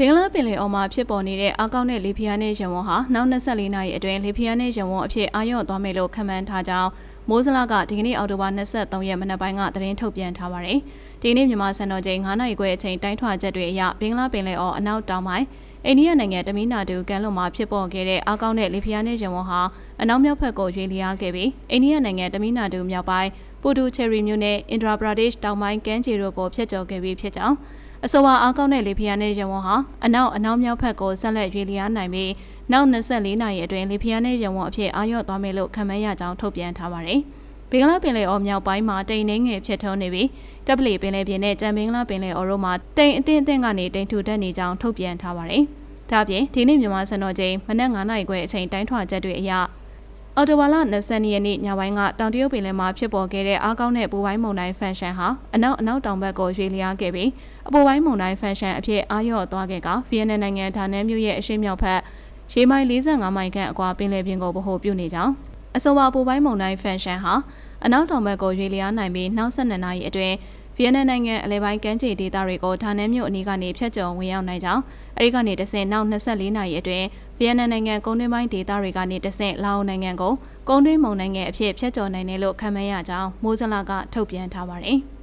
ဘင်္ဂလားပင်လယ်အော်မှာဖြစ်ပေါ်နေတဲ့အားကောင်းတဲ့လေပြင်းနဲ့ရံဝန်းဟာနောက်24နာရီအတွင်းလေပြင်းနဲ့ရံဝန်းအဖြစ်အာရုံသွားမယ်လို့ခန့်မှန်းထားကြောင်းမိုးစလကဒီကနေ့အောက်တိုဘာ23ရက်မနက်ပိုင်းကသတင်းထုတ်ပြန်ထားပါတယ်။ဒီနေ့မြန်မာစံတော်ချိန်9နာရီခွဲအချိန်တိုင်းထွာချက်တွေအရဘင်္ဂလားပင်လယ်အော်အနောက်တောင်ပိုင်းအိန္ဒိယနိုင်ငံတမီနာတူကန်လွန်မှာဖြစ်ပေါ်ခဲ့တဲ့အားကောင်းတဲ့လေပြင်းနဲ့ရံဝန်းဟာအနောက်မြောက်ဘက်ကိုရွေ့လျားခဲ့ပြီးအိန္ဒိယနိုင်ငံတမီနာတူမြောက်ပိုင်း ပူတူချယ်ရီမြို့နယ်အင်ဒရာပရာဒေ့ရှ်တောင်ပိုင်းကမ်းခြေတို့ကိုဖျက်ကျော်ခဲ့ပြီးဖြစ်ကြောင်းအဆိုပါအားကောင်းတဲ့လေဖျားနဲ့ရဝန်းဟာအနောက်အနောက်မြောက်ဘက်ကိုဆက်လက်ရွေ့လျားနိုင်ပြီးနောက်24နာရီအတွင်းလေဖျားနဲ့ရဝန်းအဖြစ်အာရုံသွားမယ်လို့ခန့်မှန်းရကြောင်းထုတ်ပြန်ထားပါတယ်။ဘင်္ဂလားပင်လယ်အော်မြောက်ပိုင်းမှာတိမ်နှင်းငယ်ဖြစ်ထုံးနေပြီးကပလီပင်လယ်ပြင်နဲ့ကြံဘင်္ဂလားပင်လယ်အော်တို့မှာတိမ်အထင်အထင်ကနေတိမ်ထူတက်နေကြောင်းထုတ်ပြန်ထားပါတယ်။ဒါ့အပြင်ဒီနေ့မြန်မာစံတော်ချိန်မနက်9:00နာရီခွဲအချိန်တိုင်းထွာချက်တွေအရ အော်တိုဘာလ20ရက်နေ့ညပိုင်းကတောင်တရုတ်ပင်လယ်မှာဖြစ်ပေါ်ခဲ့တဲ့အားကောင်းတဲ့ပူပိုင်းမုန်တိုင်းဖန်ရှန်ဟာအနောက်အနောက်တောင်ဘက်ကိုရွေ့လျားခဲ့ပြီးအပူပိုင်းမုန်တိုင်းဖန်ရှန်အဖြစ်အာရုံသွားခဲ့ကဗီယက်နမ်နိုင်ငံဒါနန်မြို့ရဲ့အရှေ့မြောက်ဘက်ရေမိုင်45မိုင်ခန့်အကွာပင်လယ်ပြင်ကိုဗဟိုပြုနေကြောင်းအဆိုပါပူပိုင်းမုန်တိုင်းဖန်ရှန်ဟာအနောက်တောင်ဘက်ကိုရွေ့လျားနိုင်ပြီးနောက်12နာရီအတွင်း ဗီယက်နမ်နိုင်ငံအလဲပိုင်းကမ်းခြေဒေသတွေကိုဒါနန်မြို့အနီးကနေဖျက်ကျော်ဝင်ရောက်နိုင်ကြောင်းအဲဒီကနေတဆင့်နောက်24နာရီအတွင်းဗီယက်နမ်နိုင်ငံကုန်းတွင်းပိုင်းဒေသတွေကနေတဆင့်လာအိုနိုင်ငံကိုကုန်းတွင်းမုန်နိုင်ငံအဖြစ်ဖျက်ကျော်နိုင်တယ်လို့ခန့်မှန်းရကြောင်းမိုးစလာကထုတ်ပြန်ထားပါတယ်။